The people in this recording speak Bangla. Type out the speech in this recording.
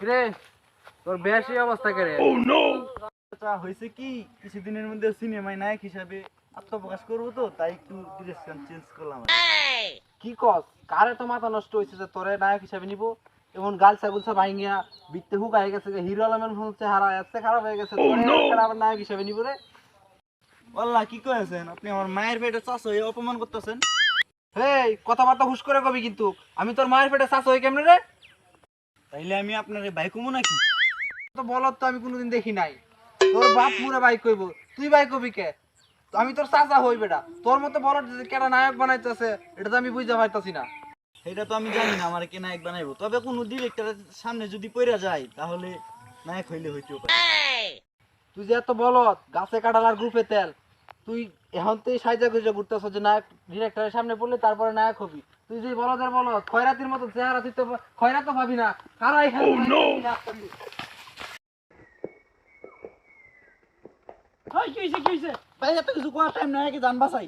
রে তোর বেশি অবস্থা করে? আচ্ছা হয়েছে কি কিছুদিনের মধ্যে সিনেমায় নায়ক হিসাবে আত্মপ্রকাশ করব তো তাই একটু ডিরেকশন চেঞ্জ করলাম। কি। কস কারে তো মাথা নষ্ট হয়েছে যে তোরে নায়ক হিসাবে নিব? এমন গাল ছাগুলসা ভাঙিয়া বিত্তে হুক হয়ে গেছে হিরো আলমের হচ্ছে হারা এসে খারাপ হয়ে গেছে তোরে আবার নায়ক হিসাবে নিব রে? আল্লাহ কি কয়েছেন আপনি আমার মায়ের পেটে চাষ হয়ে অপমান করতেছেন? হেই কথাবার্তা হুশ করে কবি কিন্তু। আমি তোর মায়ের পেটে চাষ হই কেমনে রে? তাইলে আমি আপনার ভাই কমু নাকি? তো বলত তো আমি কোনোদিন দেখি নাই। তোর বাপ পুরে বাইক কইব। তুই বাইক কবি কে? আমি তোর চাচা হই বেটা। তোর মতো বলত যে কেটা নায়ক বানাইতেছে এটা তো আমি বুঝতে পারতাছি না। সেটা তো আমি জানি না আমার কে নায়ক বানাইবো। তবে কোনো ডিরেক্টরের সামনে যদি পড়ে যায় তাহলে নায়ক হইলে হইতেও পারে। তুই যে এত বলত গাছে কাটালার গ্রুপে তেল। তুই এখন তুই সাইজা গুজা ঘুরতেছ যে নায়ক ডিরেক্টরের সামনে পড়লে তারপরে নায়ক হবি। তুই যে বলদের বলো খয়রাতির মতো চেহারা তুই তো খয়রা তো ভাবি না। কারা এখানে হয় কি হইছে কি হইছে? ভাই এত কিছু কোয়ার টাইম নাই কি জান বাসাই